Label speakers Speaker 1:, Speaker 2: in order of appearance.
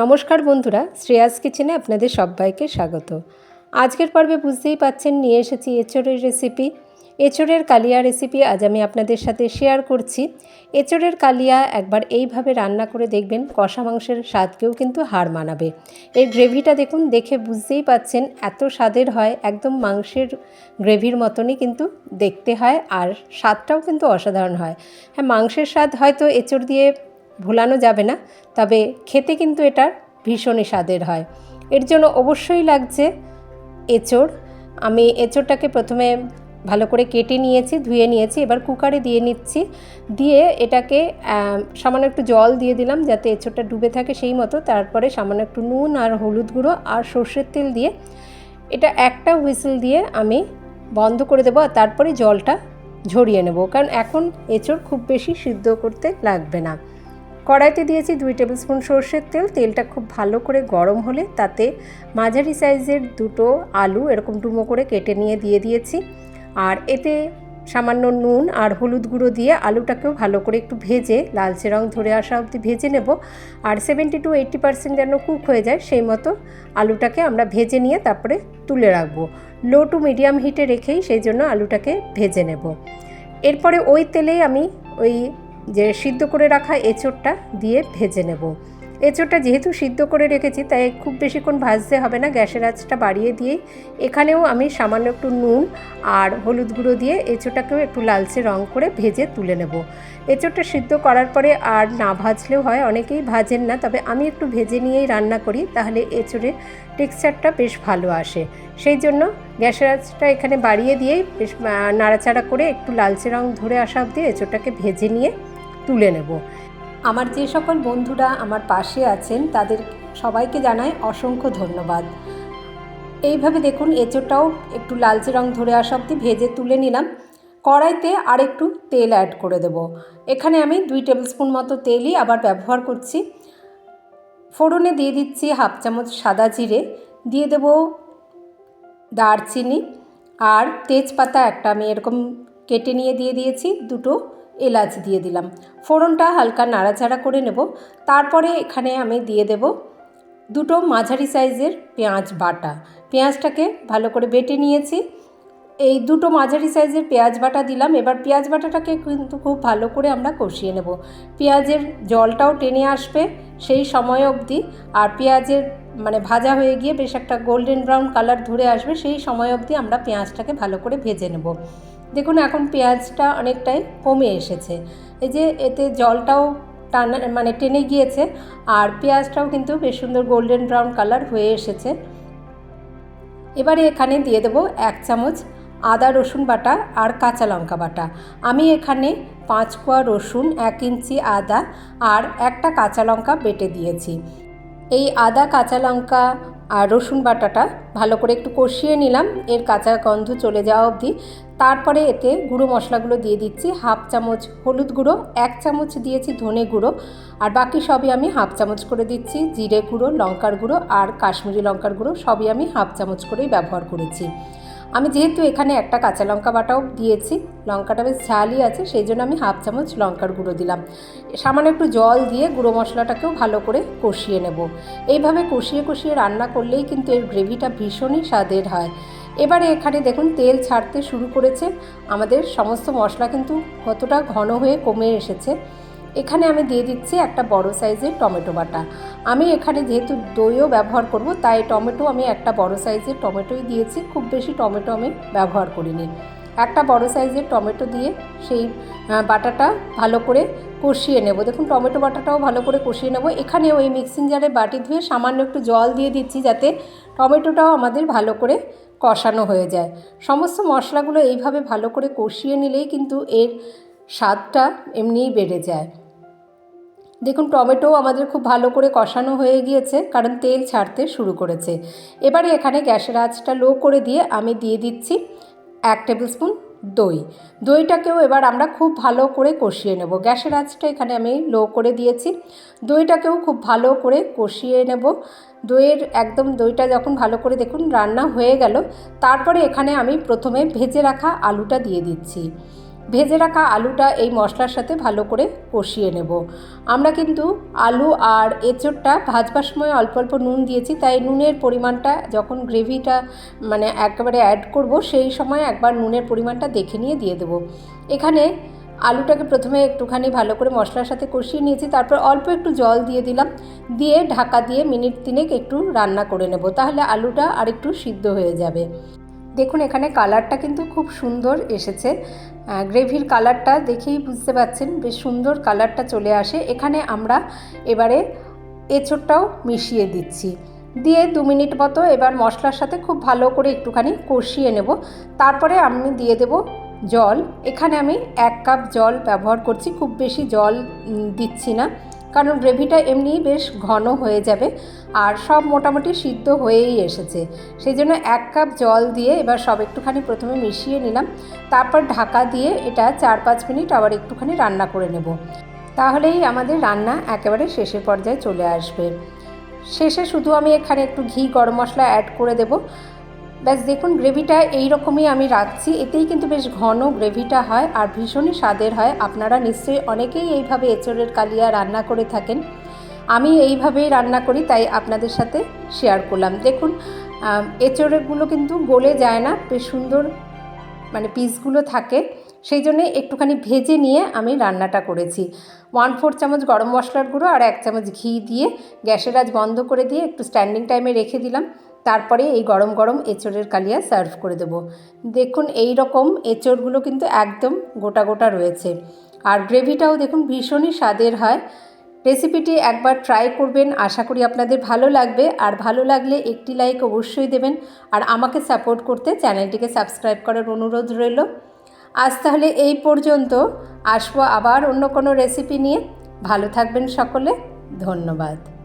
Speaker 1: নমস্কার বন্ধুরা, শ্রেয়াস কিচেনে আপনাদের সবাইকে স্বাগত। আজকের পর্বে বুঝতেই পাচ্ছেন, নিয়ে এসেছি এঁচড়ের রেসিপি এঁচড়ের কালিয়া রেসিপি আজ আমি আপনাদের সাথে শেয়ার করছি। এঁচড়ের কালিয়া একবার এইভাবে রান্না করে দেখবেন, কষা মাংসের স্বাদকেও কিন্তু হার মানাবে। এর গ্রেভিটা দেখুন, দেখে বুঝতেই পাচ্ছেন, এত স্বাদের হয়, একদম মাংসের গ্রেভির মতনই কিন্তু দেখতে হয়, আর স্বাদটাও কিন্তু অসাধারণ হয়। হ্যাঁ মাংসের স্বাদ হয়তো এঁচড় দিয়ে ভোলানো যাবে না, তবে খেতে কিন্তু এটার ভীষণই স্বাদের হয়। এর জন্য অবশ্যই লাগছে এঁচড়। আমি এঁচড়টাকে প্রথমে ভালো করে কেটে নিয়েছি, ধুয়ে নিয়েছি, এবার কুকারে দিয়ে নিচ্ছি। দিয়ে এটাকে সামান্য একটু জল দিয়ে দিলাম যাতে এঁচড়টা ডুবে থাকে সেই মতো। তারপরে সামান্য একটু নুন আর হলুদ গুঁড়ো আর সর্ষের তেল দিয়ে এটা একটা হুইসেল দিয়ে আমি বন্ধ করে দেবো আর তারপরে জলটা ঝরিয়ে নেব। কারণ এখন এঁচড় খুব বেশি সিদ্ধ করতে লাগবে না। কড়াইতে দিয়েছি দুই টেবিল স্পুন সর্ষের তেল। তেলটা খুব ভালো করে গরম হলে তাতে মাঝারি সাইজের দুটো আলু এরকম ডুমো করে কেটে নিয়ে দিয়ে দিয়েছি। আর এতে সামান্য নুন আর হলুদ গুঁড়ো দিয়ে আলুটাকেও ভালো করে একটু ভেজে লালচে রং ধরে আসা অবধি ভেজে নেব। আর সেভেন্টি টু এইট্টি পার্সেন্ট যেন কুক হয়ে যায় সেই মতো আলুটাকে আমরা ভেজে নিয়ে তারপরে তুলে রাখব। লো টু মিডিয়াম হিটে রেখেই সেই জন্য আলুটাকে ভেজে নেব। এরপরে ওই তেলেই আমি ওই যে সিদ্ধ করে রাখা এঁচোড়টা দিয়ে ভেজে নেব। এঁচোড়টা যেহেতু সিদ্ধ করে রেখেছি, তাই খুব বেশিক্ষণ ভাজতে হবে না। গ্যাসের আঁচটা বাড়িয়ে দিয়েই এখানেও আমি সামান্য একটু নুন আর হলুদ গুঁড়ো দিয়ে এঁচোড়টাকেও একটু লালচে রং করে ভেজে তুলে নেব। এঁচোড়টা সিদ্ধ করার পরে আর না ভাজলেও হয়, অনেকেই ভাজেন না, তবে আমি একটু ভেজে নিয়েই রান্না করি, তাহলে এঁচোড়ের টেক্সচারটা বেশ ভালো আসে। সেই জন্য গ্যাসের আঁচটা এখানে বাড়িয়ে দিয়েই বেশ নাড়াচাড়া করে একটু লালচে রং ধরে আসা অবধি এঁচোড়টাকে ভেজে নিয়ে তুলে নেব। আমার যে সকল বন্ধুরা আমার পাশে আছেন, তাদের সবাইকে জানাই অসংখ্য ধন্যবাদ। এইভাবে দেখুন, এঁচোড়টাও একটু লালচে রং ধরে আসা অবধি ভেজে তুলে নিলাম। কড়াইতে আর একটু তেল অ্যাড করে দেব। এখানে আমি দুই টেবিল স্পুন মতো তেলই আবার ব্যবহার করছি। ফোড়নে দিয়ে দিচ্ছি হাফ চামচ সাদা জিরে, দিয়ে দেব দারচিনি আর তেজপাতা একটা আমি এরকম কেটে নিয়ে দিয়ে দিয়েছি দুটো এলাচ দিয়ে দিলাম। ফোড়নটা হালকা নাড়াচাড়া করে নেব। তারপরে এখানে আমি দিয়ে দেব দুটো মাঝারি সাইজের পেঁয়াজ বাটা। পেঁয়াজটাকে ভালো করে বেটে নিয়েছি। এই দুটো মাঝারি সাইজের পেঁয়াজ বাটা দিলাম। এবার পেঁয়াজ বাটাটাকে কিন্তু খুব ভালো করে আমরা কষিয়ে নেব। পেঁয়াজের জলটাও টেনে আসবে সেই সময় অবধি। আর পেঁয়াজের মানে ভাজা হয়ে গিয়ে বেশ একটা গোল্ডেন ব্রাউন কালার ধরে আসবে, সেই সময় অবধি আমরা পেঁয়াজটাকে ভালো করে ভেজে নেব। দেখুন এখন পেঁয়াজটা অনেকটাই কমে এসেছে। এই যে এতে জলটাও টানা মানে টেনে গিয়েছে, আর পেঁয়াজটাও কিন্তু বেশ সুন্দর গোল্ডেন ব্রাউন কালার হয়ে এসেছে। এবারে এখানে দিয়ে দেবো এক চামচ আদা রসুন বাটা আর কাঁচা লঙ্কা বাটা। আমি এখানে পাঁচ কোয়া রসুন, এক ইঞ্চি আদা আর একটা কাঁচা লঙ্কা বেটে দিয়েছি। এই আদা, কাঁচা লঙ্কা আর রসুন বাটাটা ভালো করে একটু কষিয়ে নিলাম। এর কাঁচা গন্ধ চলে যাওয়া অবধি। তারপরে এতে গুঁড়ো মশলাগুলো দিয়ে দিচ্ছি। হাফ চামচ হলুদ গুঁড়ো, এক চামচ দিয়েছি ধনে গুঁড়ো আর বাকি সবই আমি হাফ চামচ করে দিচ্ছি। জিরে গুঁড়ো, লঙ্কার গুঁড়ো আর কাশ্মীরি লঙ্কার গুঁড়ো সবই আমি হাফ চামচ করেই ব্যবহার করেছি। আমি যেহেতু এখানে একটা কাঁচা লঙ্কা বাটাও দিয়েছি, লঙ্কাটা বেশ ঝালই আছে, সেই জন্য আমি হাফ চামচ লঙ্কার গুঁড়ো দিলাম। সামান্য একটু জল দিয়ে গুঁড়ো মশলাটাকেও ভালো করে কষিয়ে নেব। এইভাবে কষিয়ে কষিয়ে রান্না করলেই কিন্তু এর গ্রেভিটা ভীষণই স্বাদের হয়। এবারে এখানে দেখুন, তেল ছাড়তে শুরু করেছে। আমাদের সমস্ত মশলা কিন্তু কতটা ঘন হয়ে কমে এসেছে। এখানে আমি দিয়ে দিচ্ছি একটা বড় সাইজের টমেটো বাটা। আমি এখানে যেহেতু দইও ব্যবহার করব, তাই টমেটো আমি একটা বড় সাইজের টমেটোই দিয়েছি। খুব বেশি টমেটো আমি ব্যবহার করিনি। একটা বড় সাইজের টমেটো দিয়ে সেই বাটাটা ভালো করে কষিয়ে নেব। দেখুন, টমেটো বাটাটাও ভালো করে কষিয়ে নেব। এখানে ওই মিক্সিং জারে বাটি ধুয়ে সামান্য একটু জল দিয়ে দিচ্ছি যাতে টমেটোটাও আমাদের ভালো করে কষানো হয়ে যায়। সমস্ত মশলাগুলো এইভাবে ভালো করে কষিয়ে নিলেই কিন্তু এর স্বাদটা এমনিই বেড়ে যায়। দেখুন, টমেটো আমাদের খুব ভালো করে কষানো হয়ে গিয়েছে, কারণ তেল ছাড়তে শুরু করেছে। এবারে এখানে গ্যাসের আঁচটা লো করে দিয়ে আমি দিয়ে দিচ্ছি এক টেবিল স্পুন দই। দইটাকেও এবার আমরা খুব ভালো করে কষিয়ে নেব। গ্যাসের আঁচটা এখানে আমি লো করে দিয়েছি। দইটাকেও খুব ভালো করে কষিয়ে নেব। দইয়ের একদম দইটা যখন ভালো করে দেখুন, রান্না হয়ে গেল, তারপরে এখানে আমি প্রথমে ভেজে রাখা আলুটা দিয়ে দিচ্ছি। ভেজে রাখা আলুটা এই মশলার সাথে ভালো করে কষিয়ে নেব। আমরা কিন্তু আলু আর এঁচোড়টা ভাজবার সময় অল্প অল্প নুন দিয়েছি, তাই নুনের পরিমাণটা যখন গ্রেভিটা মানে একেবারে অ্যাড করব, সেই সময় একবার নুনের পরিমাণটা দেখে নিয়ে দিয়ে দেবো। এখানে আলুটাকে প্রথমে একটুখানি ভালো করে মশলার সাথে কষিয়ে নিয়েছি, তারপর অল্প একটু জল দিয়ে দিলাম, দিয়ে ঢাকা দিয়ে মিনিট তিনেক একটু রান্না করে নেব, তাহলে আলুটা আর একটু সিদ্ধ হয়ে যাবে। দেখুন, এখানে কালারটা কিন্তু খুব সুন্দর এসেছে। গ্রেভির কালারটা দেখেই বুঝতে পারছেন বেশ সুন্দর কালারটা চলে আসে। এখানে আমরা এবারে এঁচোড়টাও মিশিয়ে দিচ্ছি। দিয়ে দু মিনিট মতো এবার মশলার সাথে খুব ভালো করে একটুখানি কষিয়ে নেব। তারপরে আমি দিয়ে দেব জল। এখানে আমি এক কাপ জল ব্যবহার করছি, খুব বেশি জল দিচ্ছি না। কারণ গ্রেভিটা এমনিই বেশ ঘন হয়ে যাবে আর সব মোটামুটি সিদ্ধ হয়েই এসেছে। সেই জন্য এক কাপ জল দিয়ে এবার সব একটুখানি প্রথমে মিশিয়ে নিলাম, তারপর ঢাকা দিয়ে এটা চার পাঁচ মিনিট আবার একটুখানি রান্না করে নেব। তাহলেই আমাদের রান্না একেবারে শেষের পর্যায়ে চলে আসবে। শেষে শুধু আমি এখানে একটু ঘি, গরম মশলা অ্যাড করে দেব। ব্যাস দেখুন, গ্রেভিটা এই রকমই আমি রাখছি। এতেই কিন্তু বেশ ঘন গ্রেভিটা হয় আর ভীষণই স্বাদের হয়। আপনারা নিশ্চয়ই অনেকেই এইভাবে এঁচড়ের কালিয়া রান্না করে থাকেন। আমি এইভাবেই রান্না করি, তাই আপনাদের সাথে শেয়ার করলাম। দেখুন এঁচড়েরগুলো কিন্তু গলে যায় না, বেশ সুন্দর মানে পিসগুলো থাকে। সেই জন্যে একটুখানি ভেজে নিয়ে আমি রান্নাটা করেছি। ওয়ান ফোর চামচ গরম মশলার গুঁড়ো আর এক চামচ ঘি দিয়ে গ্যাসের আজ বন্ধ করে দিয়ে একটু স্ট্যান্ডিং টাইমে রেখে দিলাম। তারপরে এই গরম গরম এঁচড়ের কালিয়া সার্ভ করে দেবো। দেখুন, এই রকম এঁচড়গুলো কিন্তু একদম গোটা গোটা রয়েছে। আর গ্রেভিটাও দেখুন, ভীষণই স্বাদের হয়। রেসিপিটি একবার ট্রাই করবেন, আশা করি আপনাদের ভালো লাগবে। আর ভালো লাগলে একটি লাইক অবশ্যই দেবেন। আর আমাকে সাপোর্ট করতে চ্যানেলটিকে সাবস্ক্রাইব করার অনুরোধ রইল। আজ তাহলে এই পর্যন্ত। আসব আবার অন্য কোনো রেসিপি নিয়ে। ভালো থাকবেন সকলে। ধন্যবাদ।